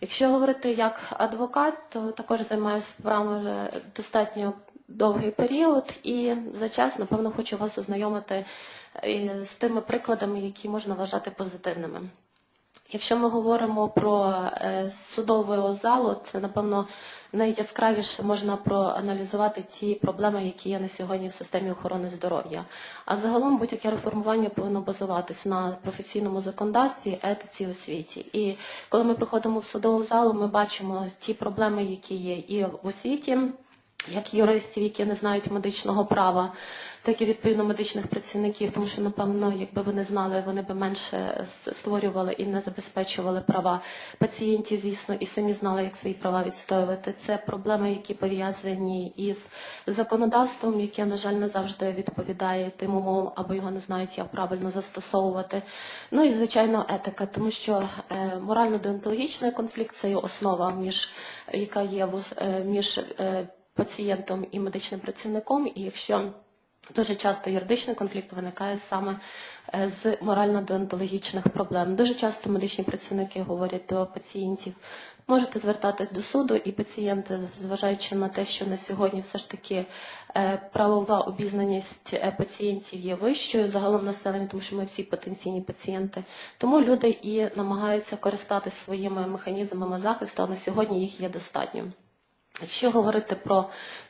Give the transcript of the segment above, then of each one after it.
Якщо говорити як адвокат, то також займаюся справами достатньо довгий період, і за час, напевно, хочу вас ознайомити е, з тими прикладами, які можна вважати позитивними. Якщо ми говоримо про е, судову залу, це напевно найяскравіше можна проаналізувати ті проблеми, які є на сьогодні в системі охорони здоров'я. А загалом будь-яке реформування повинно базуватись на професійному законодавстві, етиці, освіті. І коли ми приходимо в судову залу, ми бачимо ті проблеми, які є і в освіті як юристів, які не знають медичного права, так і відповідно медичних працівників, тому що, напевно, якби вони знали, вони би менше створювали і не забезпечували права пацієнтів, звісно, і самі знали, як свої права відстоювати. Це проблеми, які пов'язані із законодавством, яке, на жаль, не завжди відповідає тим умовам, або його не знають як правильно застосовувати. Ну і звичайно, етика, тому що е, морально-деонтологічний конфлікт це є основа між яка є е, між е, пацієнтом і медичним працівником, і якщо дуже часто юридичний конфлікт виникає саме е, з морально-деонтологічних проблем. Дуже часто медичні працівники говорять до пацієнтів, можете звертатись до суду, і пацієнти, зважаючи на те, що на сьогодні все ж таки е, правова обізнаність е, пацієнтів є вищою загалом населення, тому що ми всі потенційні пацієнти. Тому люди і намагаються користатись своїми механізмами захисту, а на сьогодні їх є достатньо. Якщо говорити про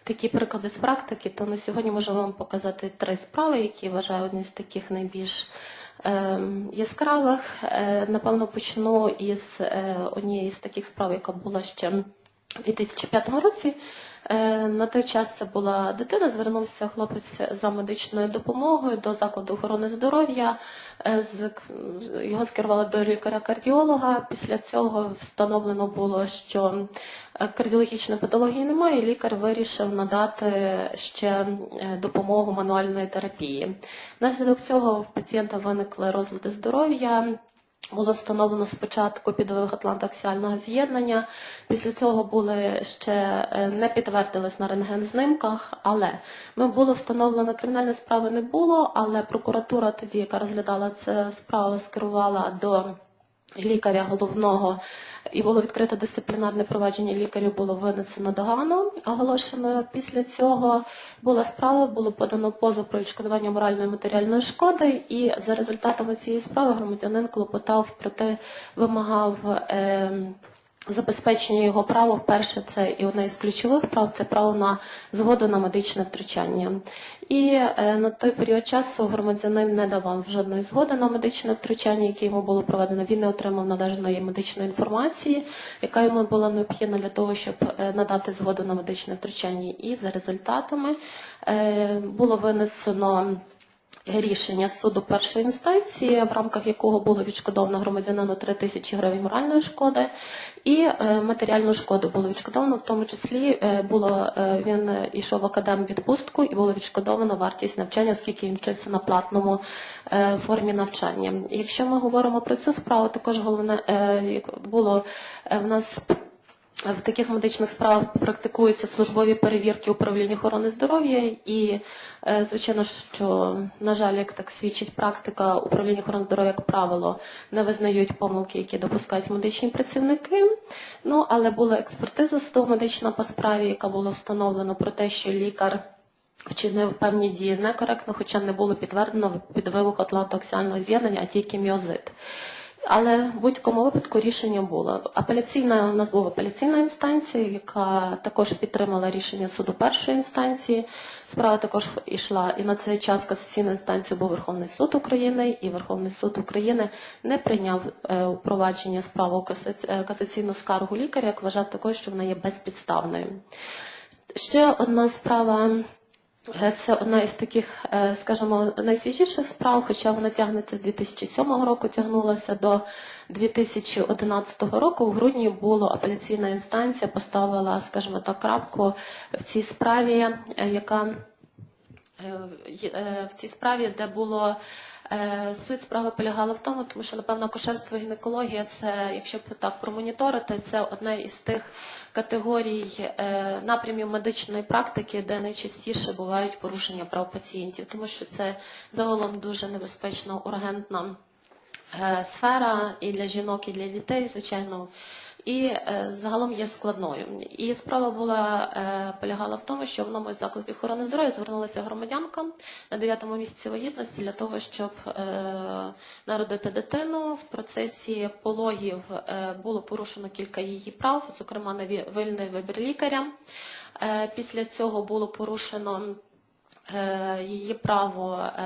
такі приклади з практики, то на сьогодні можу вам показати три справи, які вважаю одні з таких найбільш ем, яскравих. Е, напевно, почну із е, однієї з таких справ, яка була ще у 2005 році. Е, На той час це була дитина, звернувся хлопець за медичною допомогою до закладу охорони здоров'я. Е, Його скерували до лікаря-кардіолога. Після цього встановлено було, що е, кардіологічної патології немає, і лікар вирішив надати ще допомогу мануальної терапії. Внаслідок цього в пацієнта виникли розлади здоров'я. Було встановлено спочатку підвиг атлантоаксіального з'єднання. Після цього були ще е, не підтвердились на рентген-знимках, але ми було встановлено кримінальної справи не було. Але прокуратура тоді, яка розглядала це справу, скерувала до лікаря головного і було відкрите дисциплінарне провадження. лікарів, було винесено догану оголошено. Після цього була справа, було подано позов про відшкодування моральної і матеріальної шкоди. І за результатами цієї справи громадянин клопотав про те, вимагав. ем, Забезпечення його права, перше, це і одне із ключових прав це право на згоду на медичне втручання. І е, на той період часу громадянин не давав жодної згоди на медичне втручання, яке йому було проведено. Він не отримав належної медичної інформації, яка йому була необхідна для того, щоб е, надати згоду на медичне втручання. І за результатами е, було винесено рішення суду першої інстанції, в рамках якого було відшкодовано громадянину 3 тисячі гривень моральної шкоди, і е, матеріальну шкоду було відшкодовано, в тому числі е, було е, він йшов в академ відпустку і було відшкодовано вартість навчання, оскільки він вчився на платному формі навчання. Якщо ми говоримо про цю справу, також головне було в нас в таких медичних справах практикуються службові перевірки управління охорони здоров'я, і е, звичайно, що на жаль, як так свідчить практика, управління охорони здоров'я, як правило, не визнають помилки, які допускають медичні працівники. Ну але була експертиза судово-медична по справі, яка була встановлена про те, що лікар. Вчинив певні дії некоректно, хоча не було підтверджено підвивок атлантоаксіального з'єднання, а тільки міозит. Але в будь-якому випадку рішення було. Апеляційна у нас була апеляційна інстанція, яка також підтримала рішення суду першої інстанції. Справа також йшла і на цей час касаційною інстанцією був Верховний суд України, і Верховний суд України не прийняв е, впровадження справи у касаці- е, касаційну скаргу лікаря, як вважав також, що вона є безпідставною. Ще одна справа. Е, Це одна із таких, е, скажімо, найсвіжіших справ, хоча вона тягнеться з 2007 року, тягнулася до 2011 року. У грудні було апеляційна інстанція, поставила, скажімо так, крапку в цій справі, е, яка в цій справі, де було суть справи полягала в тому, тому що напевно акушерство і гінекологія це, якщо б так промоніторити, це одне із тих категорій е, напрямів медичної практики, де найчастіше бувають порушення прав пацієнтів, тому що це загалом дуже небезпечна ургентна е, сфера і для жінок, і для дітей, звичайно. І е, загалом є складною. І справа була е, полягала в тому, що в одному із закладів охорони здоров'я звернулася громадянка на 9-му місяці вагітності для того, щоб е, народити дитину. В процесі пологів було порушено кілька її прав, зокрема на вільний вибір лікаря. Після цього було порушено її право е,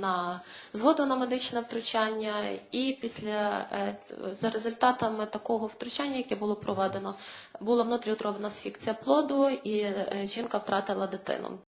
на згоду на медичне втручання, і після е, за результатами такого втручання, яке було проведено, була внутріутробна асфікція плоду, і е, жінка втратила дитину.